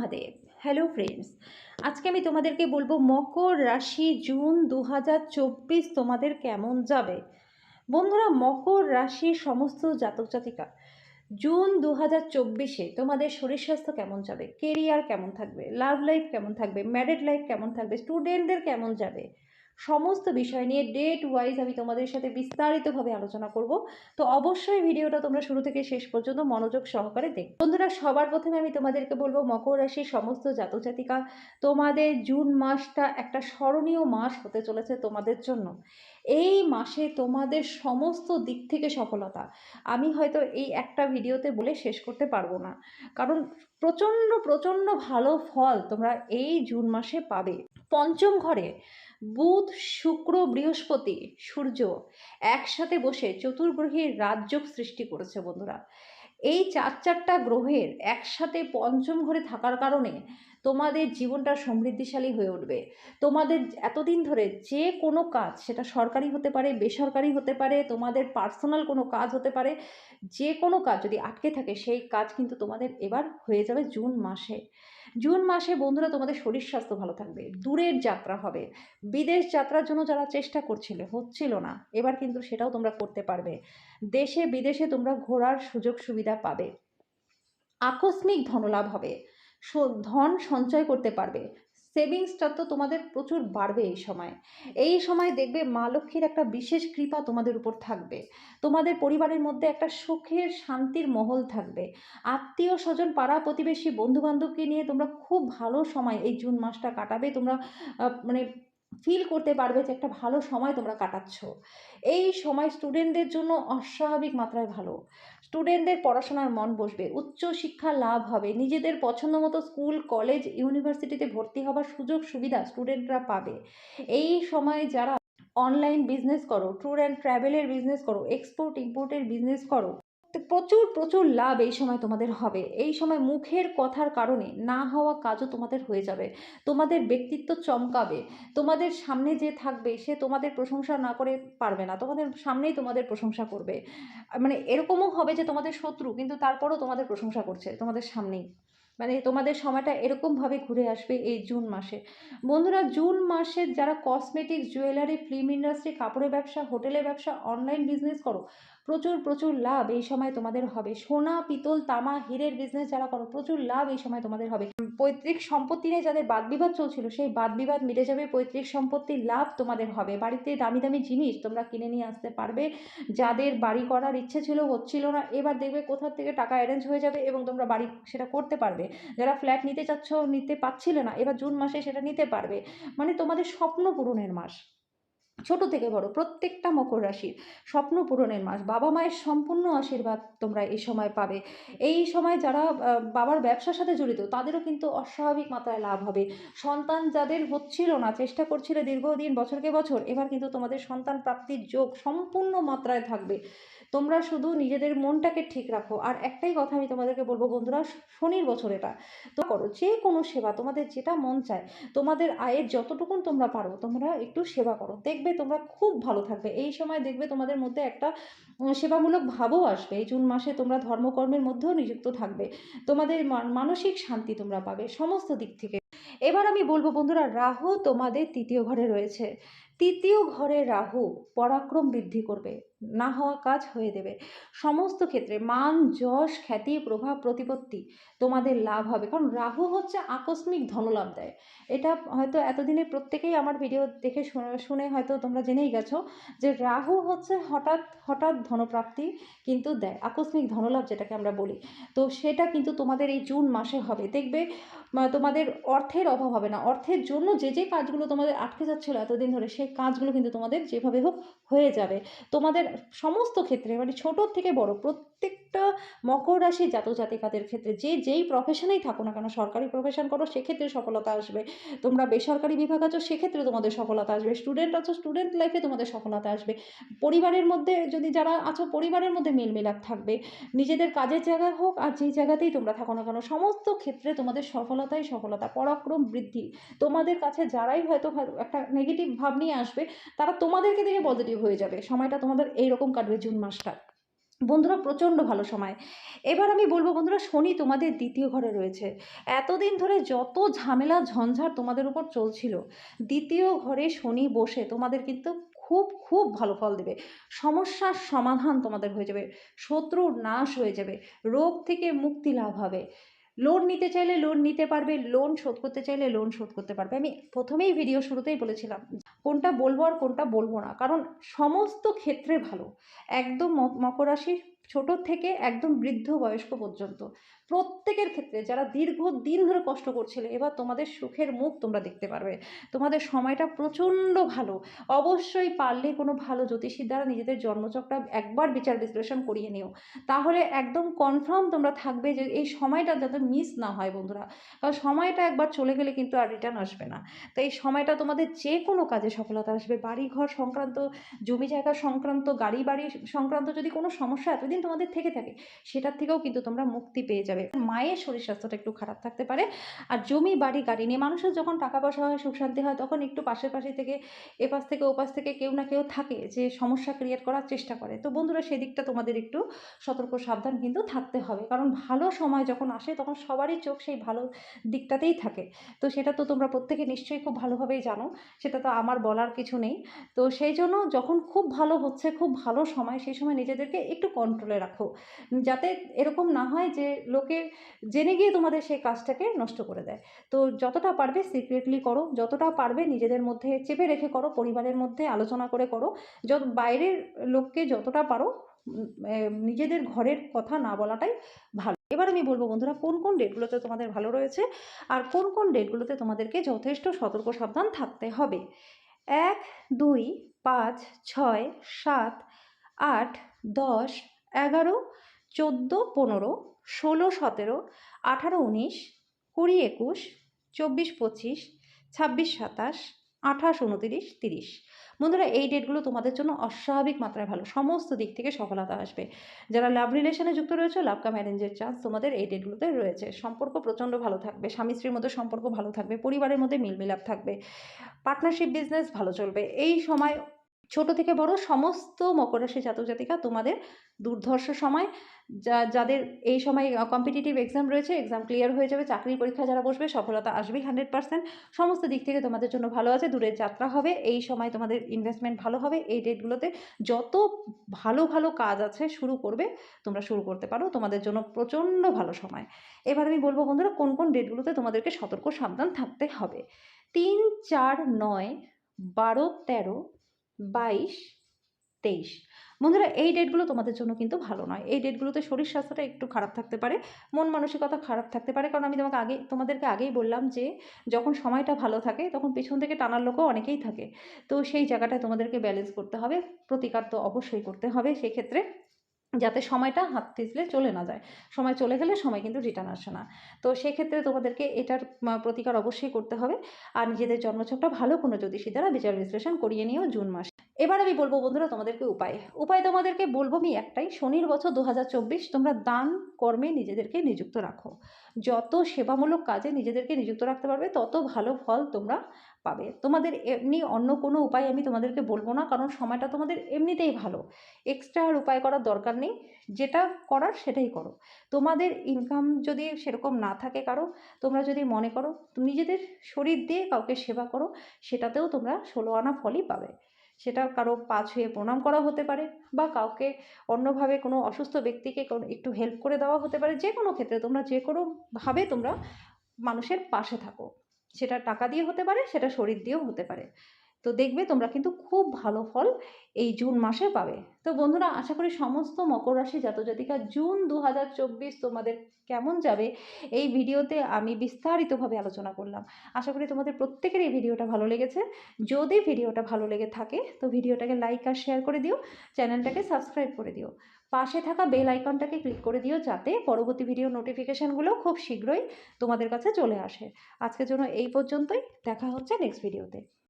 Mahadev. Hello friends আজকে আমি তোমাদেরকে বলব মকর রাশি জুন দু হাজার চব্বিশ তোমাদের কেমন যাবে? বন্ধুরা, মকর রাশির সমস্ত জাতক জাতিকা, জুন দু হাজার চব্বিশে তোমাদের শরীর স্বাস্থ্য কেমন যাবে? কেরিয়ার কেমন থাকবে? লাভ লাইফ কেমন থাকবে? ম্যারিড লাইফ কেমন থাকবে? স্টুডেন্টদের কেমন যাবে? সমস্ত বিষয় নিয়ে ডেট ওয়াইজ আমি তোমাদের সাথে বিস্তারিতভাবে আলোচনা করব। তো অবশ্যই ভিডিওটা তোমরা শুরু থেকে শেষ পর্যন্ত মনোযোগ সহকারে দেখ বন্ধুরা, সবার প্রথমে আমি তোমাদেরকে বলব, মকর রাশির সমস্ত জাতক জাতিকা তোমাদের জুন মাসটা একটা স্মরণীয় মাস হতে চলেছে তোমাদের জন্য। এই মাসে তোমাদের সমস্ত দিক থেকে সফলতা। আমি হয়তো এই একটা ভিডিওতে বলে শেষ করতে পারব না। কারণ প্রচণ্ড প্রচণ্ড ভালো ফল তোমরা এই জুন মাসে পাবে। পঞ্চম ঘরে বুধ, শুক্র, বৃহস্পতি, সূর্য একসাথে বসে চতুর্গ্রহীর রাজযোগ সৃষ্টি করেছে বন্ধুরা। এই চার চারটা গ্রহের একসাথে পঞ্চম ঘরে থাকার কারণে তোমাদের জীবনটা সমৃদ্ধিশালী হয়ে উঠবে। তোমাদের এতদিন ধরে যে কোনো কাজ, সেটা সরকারি হতে পারে, বেসরকারি হতে পারে, তোমাদের পার্সোনাল কোনো কাজ হতে পারে, যে কোনো কাজ যদি আটকে থাকে, সেই কাজ কিন্তু তোমাদের এবার হয়ে যাবে জুন মাসে। জুন মাসে বন্ধুরা, তোমাদের শরীর স্বাস্থ্য ভালো থাকবে, দূরের যাত্রা হবে। বিদেশ যাত্রার জন্য যারা চেষ্টা করছিলে, হচ্ছিল না, এবার কিন্তু সেটাও তোমরা করতে পারবে। দেশে বিদেশে তোমরা ঘোরার সুযোগ সুবিধা পাবে। আকস্মিক ধনলাভ হবে। ধন সঞ্চয় করতে পারবে। সেভিংসটা তো তোমাদের প্রচুর বাড়বে এই সময়। এই সময় দেখবে মা লক্ষ্মীর একটা বিশেষ কৃপা তোমাদের উপর থাকবে। তোমাদের পরিবারের মধ্যে একটা সুখের, শান্তির মহল থাকবে। আত্মীয় স্বজন, পাড়া প্রতিবেশী, বন্ধুবান্ধবকে নিয়ে তোমরা খুব ভালো সময় এই জুন মাসটা কাটাবে। তোমরা মানে ফিল করতে পারবে যে একটা ভালো সময় তোমরা কাটাচ্ছ। এই সময় স্টুডেন্টদের জন্য অস্বাভাবিক মাত্রায় ভালো। স্টুডেন্টদের পড়াশোনার মন বসবে, উচ্চ শিক্ষা লাভ হবে, নিজেদের পছন্দ মতো স্কুল কলেজ ইউনিভার্সিটিতে ভর্তি হবার সুযোগ সুবিধা স্টুডেন্টরা পাবে। এই সময় যারা অনলাইন বিজনেস করো ট্যুর অ্যান্ড ট্রাভেলের বিজনেস করো এক্সপোর্ট ইম্পোর্টের বিজনেস করো প্রচুর প্রচুর লাভ এই সময় তোমাদের হবে। এই সময় মুখের কথার কারণে না হওয়া কাজও তোমাদের হয়ে যাবে। তোমাদের ব্যক্তিত্ব চমকাবে। তোমাদের সামনে যে থাকবে, সে তোমাদের প্রশংসা না করে পারবে না। তোমাদের সামনেই তোমাদের প্রশংসা করবে। মানে এরকমও হবে যে তোমাদের শত্রু, কিন্তু তারপরও তোমাদের প্রশংসা করছে তোমাদের সামনেই। মানে তোমাদের সময়টা এরকমভাবে ঘুরে আসবে এই জুন মাসে। বন্ধুরা, জুন মাসে যারা কসমেটিক্স জুয়েলারি ফিল্ম ইন্ডাস্ট্রি কাপড়ের ব্যবসা হোটেলের ব্যবসা অনলাইন বিজনেস করো প্রচুর প্রচুর লাভ এই সময় তোমাদের হবে। সোনা, পিতল, তামা, হীরের বিজনেস যারা করো, প্রচুর লাভ এই সময় তোমাদের হবে। পৈতৃক সম্পত্তি নিয়ে যাদের বাদবিবাদ চলছিল, সেই বাদ বিবাদ মিটে যাবে, পৈতৃক সম্পত্তির লাভ তোমাদের হবে। বাড়িতে দামি দামি জিনিস তোমরা কিনে নিয়ে আসতে পারবে। যাদের বাড়ি করার ইচ্ছে ছিল, হচ্ছিল না, এবার দেখবে কোথা থেকে টাকা অ্যারেঞ্জ হয়ে যাবে এবং তোমরা বাড়ি সেটা করতে পারবে। যারা ফ্ল্যাট নিতে চাচ্ছ, নিতে পারছিলে না, এবার জুন মাসে সেটা নিতে পারবে। মানে তোমাদের স্বপ্ন পূরণের মাস। ছোট থেকে বড় প্রত্যেকটা মকর রাশির স্বপ্ন পূরণের মাস। বাবা মায়ের সম্পূর্ণ আশীর্বাদ তোমরা এই সময় পাবে। এই সময় যারা বাবার ব্যবসার সাথে জড়িত, তাদেরও কিন্তু অস্বাভাবিক মাত্রায় লাভ হবে। সন্তান যাদের হচ্ছিল না, চেষ্টা করছিল দীর্ঘদিন, বছরকে বছর, এবার কিন্তু তোমাদের সন্তান প্রাপ্তির যোগ সম্পূর্ণ মাত্রায় থাকবে। তোমরা শুধু নিজেদের মনটাকে ঠিক রাখো। আর একটাই কথা আমি তোমাদেরকে বলব বন্ধুরা, শনির বছর এটা। তো করো যে কোনো সেবা, তোমাদের যেটা মন চায়, তোমাদের আয়ের যতটুকুন তোমরা পারো, তোমরা একটু সেবা করো। দেখবে তোমরা খুব ভালো থাকবে। এই সময় দেখবে তোমাদের মধ্যে একটা সেবামূলক ভাবও আসবে। এই জুন মাসে তোমরা ধর্মকর্মের মধ্যেও নিযুক্ত থাকবে। তোমাদের মান- মানসিক শান্তি তোমরা পাবে সমস্ত দিক থেকে। এবার আমি বলব বন্ধুরা, রাহু তোমাদের তৃতীয় ঘরে রয়েছে। তৃতীয় ঘরে রাহু পরাক্রম বৃদ্ধি করবে, না হওয়া কাজ হয়ে দেবে। সমস্ত ক্ষেত্রে মান, যশ, খ্যাতি, প্রভাব, প্রতিপত্তি তোমাদের লাভ হবে। কারণ রাহু হচ্ছে আকস্মিক ধনলাভ দেয়। এটা হয়তো এতদিনে প্রত্যেকেই আমার ভিডিও দেখে শুনে- হয়তো তোমরা জেনেই গেছো যে রাহু হচ্ছে হঠাৎ হঠাৎ ধনপ্রাপ্তি কিন্তু দেয়, আকস্মিক ধনলাভ যেটাকে আমরা বলি। তো সেটা কিন্তু তোমাদের এই জুন মাসে হবে। দেখবে, তোমাদের অর্থের অভাব হবে না। অর্থের জন্য যে যে কাজগুলো তোমাদের আটকে যাচ্ছিল এতদিন ধরে, সেই কাজগুলো কিন্তু তোমাদের যেভাবে হোক হয়ে যাবে। তোমাদের সমস্ত ক্ষেত্রে মানে ছোট থেকে বড় প্রত্যেকটা মকর রাশি জাতক জাতিকাদের ক্ষেত্রে যে যেই প্রফেশনেই থাকো না কেন, সরকারি প্রফেশন করো, সেক্ষেত্রে সফলতা আসবে। তোমরা বেসরকারি বিভাগ আছো, সেক্ষেত্রে তোমাদের সফলতা আসবে। স্টুডেন্ট আছো স্টুডেন্ট লাইফে তোমাদের সফলতা আসবে। পরিবারের মধ্যে যদি যারা আছো, পরিবারের মধ্যে মিল মিলাপ থাকবে। নিজেদের কাজের জায়গায় হোক আর যেই জায়গাতেই তোমরা থাকো না কেন, সমস্ত ক্ষেত্রে তোমাদের সফলতাই সফলতা, পরাক্রম বৃদ্ধি। তোমাদের কাছে যারাই হয়তো একটা নেগেটিভ ভাব নিয়ে আসবে, তারা তোমাদেরকে দেখে পজিটিভ হয়ে যাবে। সময়টা তোমাদের এইরকম কাটবে জুন মাসটা। বন্ধুরা, প্রচণ্ড ভালো সময়। এবার আমি বলব বন্ধুরা, শনি তোমাদের দ্বিতীয় ঘরে রয়েছে। এতদিন ধরে যত ঝামেলা ঝঞ্ঝাট তোমাদের উপর চলছিল, দ্বিতীয় ঘরে শনি বসে তোমাদের কিন্তু খুব খুব ভালো ফল দেবে। সমস্যার সমাধান তোমাদের হয়ে যাবে, শত্রুর নাশ হয়ে যাবে, রোগ থেকে মুক্তি লাভ হবে। লোন নিতে চাইলে লোন নিতে পারবে লোন শোধ করতে চাইলে লোন শোধ করতে পারবে। আমি প্রথমেই ভিডিও শুরুতেই বলেছিলাম, কোনটা বলব আর কোনটা বলব না, কারণ সমস্ত ক্ষেত্রে ভালো, একদম মকর রাশি ছোট থেকে একদম বৃদ্ধ বয়স্ক পর্যন্ত। প্রত্যেকের ক্ষেত্রে যারা দীর্ঘ দিন ধরে কষ্ট করছিলে, এবার তোমাদের সুখের মুখ তোমরা দেখতে পারবে। তোমাদের সময়টা প্রচণ্ড ভালো। অবশ্যই পারলে কোনো ভালো জ্যোতিষীর দ্বারা নিজেদের জন্মচক্রটা একবার বিচার বিশ্লেষণ করিয়ে নিও। তাহলে একদম কনফার্ম তোমরা থাকবে যে এই সময়টা যাতে মিস না হয় বন্ধুরা। কারণ সময়টা একবার চলে গেলে কিন্তু আর রিটার্ন আসবে না। তো এই সময়টা তোমাদের যে কোনো কাজে সফলতা আসবে। বাড়ি ঘর সংক্রান্ত, জমি জায়গা সংক্রান্ত, গাড়ি বাড়ি সংক্রান্ত যদি কোনো সমস্যা এতদিন তোমাদের থেকে থাকে, সেটার থেকেও কিন্তু তোমরা মুক্তি পেয়ে যাবে। মায়ের শরীর স্বাস্থ্যটা একটু খারাপ থাকতে পারে। আর জমি, বাড়ি, গাড়ি নিয়ে মানুষের যখন টাকা পয়সা হয়, সুখ শান্তি হয়, তখন একটু পাশের পাশে থেকে, এপাশ থেকে, ওপাশ থেকে কেউ না কেউ থাকে যে সমস্যা ক্রিয়েট করার চেষ্টা করে। তো বন্ধুরা, সেদিকটা তোমাদের একটু সতর্ক, সাবধান কিন্তু থাকতে হবে। কারণ ভালো সময় যখন আসে, তখন সবারই চোখ সেই ভালো দিকটাতেই থাকে। তো সেটা তো তোমরা প্রত্যেকে নিশ্চয়ই খুব ভালোভাবেই জানো। সেটা তো আমার বলার কিছু নেই। তো সেই জন্য যখন খুব ভালো হচ্ছে, খুব ভালো সময়, সেই সময় নিজেদেরকে একটু কন্ট্রোলে রাখো। যাতে এরকম না হয় যে লোকে জেনে গিয়ে তোমাদের সেই কাজটাকে নষ্ট করে দেয়। তো যতটা পারবে সিক্রেটলি করো, যতটা পারবে নিজেদের মধ্যে চেপে রেখে করো, পরিবারের মধ্যে আলোচনা করে করো। যত বাইরের লোককে যতটা পারো নিজেদের ঘরের কথা না বলাটাই ভালো। এবার আমি বলব বন্ধুরা, কোন কোন ডেটগুলোতে তোমাদের ভালো রয়েছে আর কোন কোন ডেটগুলোতে তোমাদেরকে যথেষ্ট সতর্ক সাবধান থাকতে হবে? এক, দুই, পাঁচ, ছয়, সাত, আট, দশ, এগারো চোদ্দ, পনেরো, ষোলো, সতেরো, আঠারো, উনিশ, কুড়ি, একুশ, চব্বিশ, পঁচিশ, ছাব্বিশ, সাতাশ, আঠাশ, উনতিরিশ, তিরিশ। বন্ধুরা, এই ডেটগুলো তোমাদের জন্য অস্বাভাবিক মাত্রায় ভালো। সমস্ত দিক থেকে সফলতা আসবে। যারা লাভ রিলেশনে যুক্ত রয়েছে লাভ কাম অ্যারেঞ্জের চান্স তোমাদের এই ডেটগুলোতে রয়েছে। সম্পর্ক প্রচণ্ড ভালো থাকবে। স্বামী স্ত্রীর মধ্যে সম্পর্ক ভালো থাকবে। পরিবারের মধ্যে মিলমিলাপ থাকবে। পার্টনারশিপ বিজনেস ভালো চলবে। এই সময় ছোট থেকে বড় সমস্ত মকর রাশি জাতক তোমাদের দুর্ধর্ষ সময়, যা, যাদের এই সময় কম্পিটিটিভ এক্সাম রয়েছে এক্সাম ক্লিয়ার হয়ে যাবে, চাকরির পরীক্ষা যারা বসবে, সফলতা আসবেই হান্ড্রেড পার্সেন্ট সমস্ত দিক থেকে তোমাদের জন্য ভালো আছে, দূরের যাত্রা হবে, এই সময় তোমাদের ইনভেস্টমেন্ট ভালো হবে, এই ডেটগুলোতে যত ভালো ভালো কাজ আছে শুরু করবে, তোমরা শুরু করতে পারো, তোমাদের জন্য প্রচণ্ড ভালো সময়। এবার আমি বলব বন্ধুরা, কোন কোন ডেটগুলোতে তোমাদেরকে সতর্ক সাবধান থাকতে হবে? তিন, চার, নয়, বারো, তেরো বাইশ, তেইশ। বন্ধুরা, এই ডেটগুলো তোমাদের জন্য কিন্তু ভালো নয়। এই ডেটগুলোতে শরীর স্বাস্থ্যটা একটু খারাপ থাকতে পারে, মন মানসিকতা খারাপ থাকতে পারে। কারণ আমি তোমাকে আগে, তোমাদেরকে আগেই বললাম যে, যখন সময়টা ভালো থাকে, তখন পেছন থেকে টানার লোকও অনেকেই থাকে। তো সেই জায়গাটায় তোমাদেরকে ব্যালেন্স করতে হবে, প্রতিকার তো অবশ্যই করতে হবে। সেক্ষেত্রে যাতে সময়টা হাত পিছলে চলে না যায়। সময় চলে গেলে সময় কিন্তু রিটার্ন আসে না। তো সেক্ষেত্রে তোমাদেরকে এটার প্রতিকার অবশ্যই করতে হবে। আর নিজেদের জন্মছকটা ভালো কোনো জ্যোতিষী দ্বারা বিচার বিশ্লেষণ করিয়ে নিও জুন মাসে। এবার আমি বলব বন্ধুরা তোমাদেরকে উপায়। উপায় তোমাদেরকে বলব আমি একটাই, শনির বছর দু হাজার চব্বিশ তোমরা দান কর্মে নিজেদেরকে নিযুক্ত রাখো। যত সেবামূলক কাজে নিজেদেরকে নিযুক্ত রাখতে পারবে, তত ভালো ফল তোমরা পাবে। তোমাদের এমনি অন্য কোনো উপায় আমি তোমাদেরকে বলব না, কারণ সময়টা তোমাদের এমনিতেই ভালো। এক্সট্রা আর উপায় করার দরকার নেই, যেটা করার সেটাই করো। তোমাদের ইনকাম যদি সেরকম না থাকে কারও, তোমরা যদি মনে করো, নিজেদের শরীর দিয়ে কাউকে সেবা করো, সেটাতেও তোমরা ষোলো আনা ফলই পাবে। সেটা কারও পা ছুঁয়ে প্রণাম করা হতে পারে বা কাউকে অন্যভাবে কোনো অসুস্থ ব্যক্তিকে একটু হেল্প করে দেওয়া হতে পারে, যে কোনো ক্ষেত্রে তোমরা যে কোনোভাবে তোমরা মানুষের পাশে থাকো। সেটা টাকা দিয়ে হতে পারে, সেটা শরীর দিয়েও হতে পারে। তো দেখবে তোমরা কিন্তু খুব ভালো ফল এই জুন মাসে পাবে। তো বন্ধুরা, আশা করি সমস্ত মকর রাশি জাতজাতিকা জুন দু হাজার চব্বিশ তোমাদের কেমন যাবে এই ভিডিওতে আমি বিস্তারিতভাবে আলোচনা করলাম। আশা করি তোমাদের প্রত্যেকের এই ভিডিওটা ভালো লেগেছে। যদি ভিডিওটা ভালো লেগে থাকে, তো ভিডিওটাকে লাইক আর শেয়ার করে দিও, চ্যানেলটাকে সাবস্ক্রাইব করে দিও। পাশে থাকা বেল আইকনটাকে ক্লিক করে দিও যাতে পরবর্তী ভিডিও নোটিফিকেশানগুলো খুব শীঘ্রই তোমাদের কাছে চলে আসে। আজকের জন্য এই পর্যন্তই, দেখা হচ্ছে নেক্সট ভিডিওতে